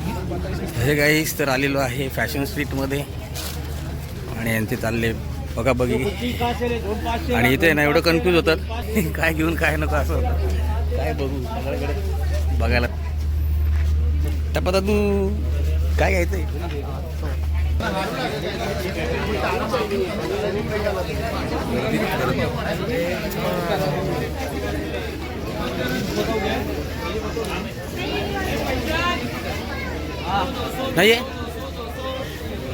Hey guys तर आलेलो आहे फॅशन स्ट्रीटमध्ये आणि यांचे चालले. बघा बघी. आणि इथे ना एवढं कन्फ्यूज होतात. काय घेऊन काय नको असं होतं. काय बघू सगळ्याकडे बघायला. टपाता तू काय घ्यायचंय? गर्दीत नाही आहे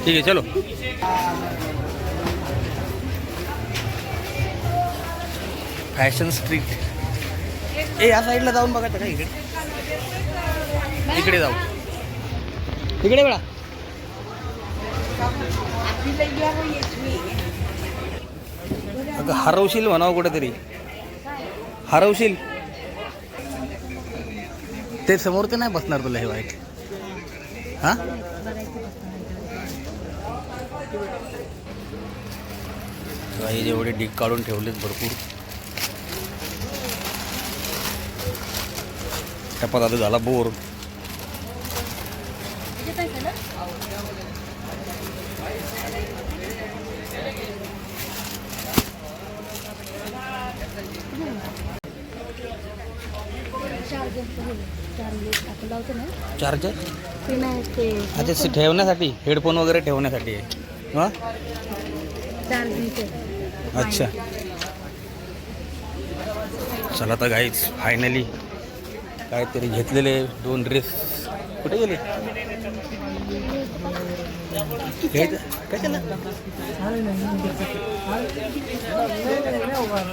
ठीक आहे चलो. फॅशन स्ट्रीट ए या साईडला जाऊन बघायचं का इकडे. इकडे जाऊ. इकडे बघा. अगं हरवशील म्हणावं कुठेतरी. हरवशील. ते समोर ते नाही बसणार तुला हे वाईट. हा? काही जेवढे डिग काढून ठेवलेत भरपूर. टपात आता झाला बोर. चार्जर? अच्छा ते ठेवण्यासाठी? हेडफोन वगैरे ठेवण्यासाठी आहे. हां अच्छा. चला तर गाईच फायनली काहीतरी घेतलेले दोन ड्रेस कुठे गेले? कशाला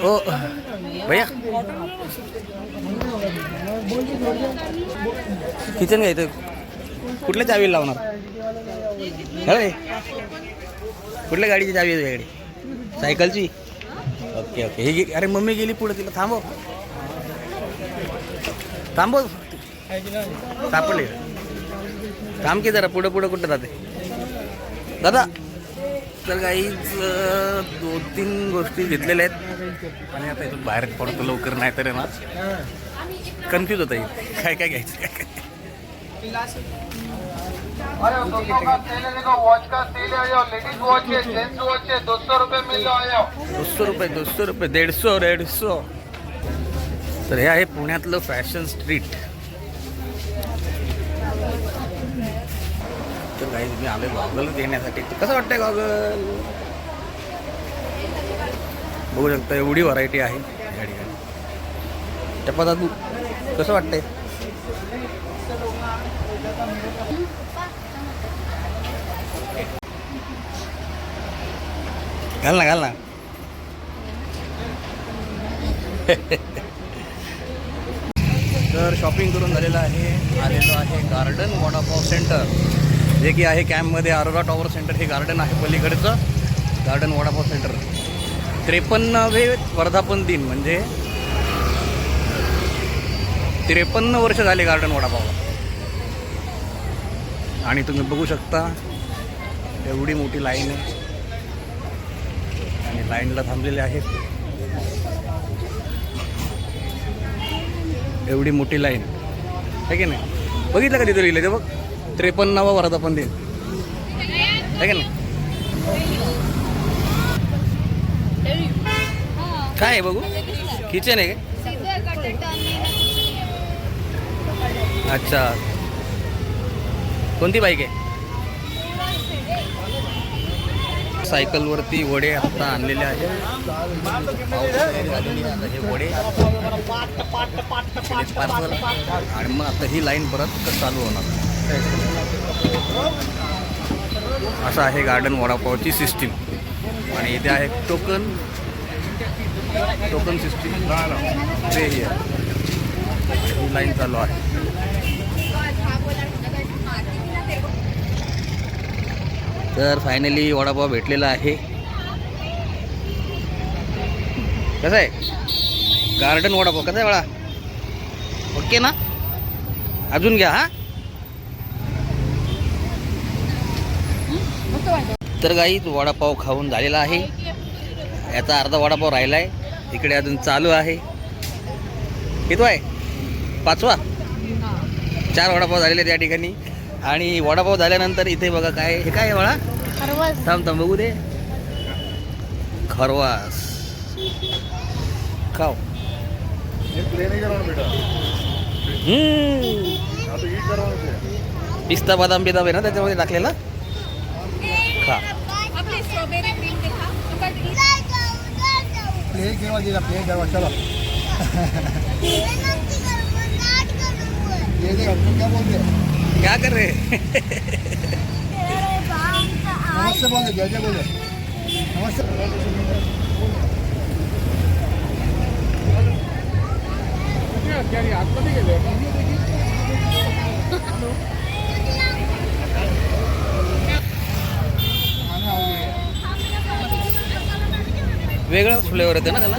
ओ भैया. किचन घ्यायचं? कुठल्या चावी लावणार? अरे. कुठल्या गाडीची चावी आहे तुझ्याकडे? सायकलची? Okay okay. ही गे- अरे मम्मी गेली पुढे तिला थांबव. थांबव. सापडले. थांब की जरा पुढं पुढं कुठं जाते? दादा. तर काहीच दोन तीन गोष्टी घेतलेल्या आहेत. आणि आता इथून बाहेर पडतो लवकर नाही तर ना. कन्फ्यूज होता येईल. काय काय घ्यायचं काय काय? अरे दो सौ का तेल है देखो वॉच का तेल है यो लेडीज वॉच है जेंट्स वॉच है दो सौ रुपये मिल रहा है रुपये रुपये दीडशे दीडशे. तर हे आहे पुण्यातलं फॅशन स्ट्रीट तर काही मी आलोय गॉगल देण्यासाठी कसं वाटतंय गॉगल बघू शकता एवढी व्हरायटी आहे या ठिकाणी. टप्पा तू कसं वाटतंय? घाल ना घाल ना. तर शॉपिंग करून झालेलं आहे. आलेलो आहे गार्डन वडापाव सेंटर जे की आहे कॅम्पमध्ये आरोरा टॉवर सेंटर हे गार्डन आहे पलीकडचं. गार्डन वडापाव सेंटर त्रेपन्नावे वर्धापन दिन म्हणजे त्रेपन्न वर्ष झाले गार्डन वडापाव आणि तुम्ही बघू शकता एवढी मोठी लाईन आहे. आणि लाईनला थांबलेले आहेत. एवढी मोठी लाईन आहे की नाही? बघितलं का तिथे लिहिलं ते बघ? त्रेपन्नावा वर्धापन दिन आहे की नाही? काय आहे बघू? किचन आहे का? अच्छा. कोणती बाईक आहे? सायकलवरती वडे आता आणलेले आहेत. हे वडे. पार्सल आणि मग आता ही लाईन परत चालू होणार. असं आहे गार्डन वडापावची सिस्टीम आणि इथे आहे टोकन टोकन सिस्टीम ते ही आहे. ही लाईन चालू आहे. तर फायनली वडापाव भेटलेला आहे. कसं आहे? गार्डन वडापाव. कसा आहे वडा ओके ना? अजून घ्या हा? तर गाईच वडापाव खाऊन झालेला आहे. याचा अर्धा वडापाव राहिला आहे इकडे अजून चालू आहे. किती आहे? पाचवा? चार वडापाव झालेले त्या ठिकाणी. आणि वडापाव झाल्यानंतर इथे बघा काय हे काय खरवस. थांब थांब बघू दे. खरवास. खाव. पिस्ता बदाम बिदाम आहे ना त्याच्यामध्ये टाकलेला? खा. आपले स्ट्रॉबेरी क्रीम दिखा प्लेट क्या कर रहे नमस्ते बोल जय जय बोल नमस्ते। वेगळं फ्लेवर येते ना त्याला?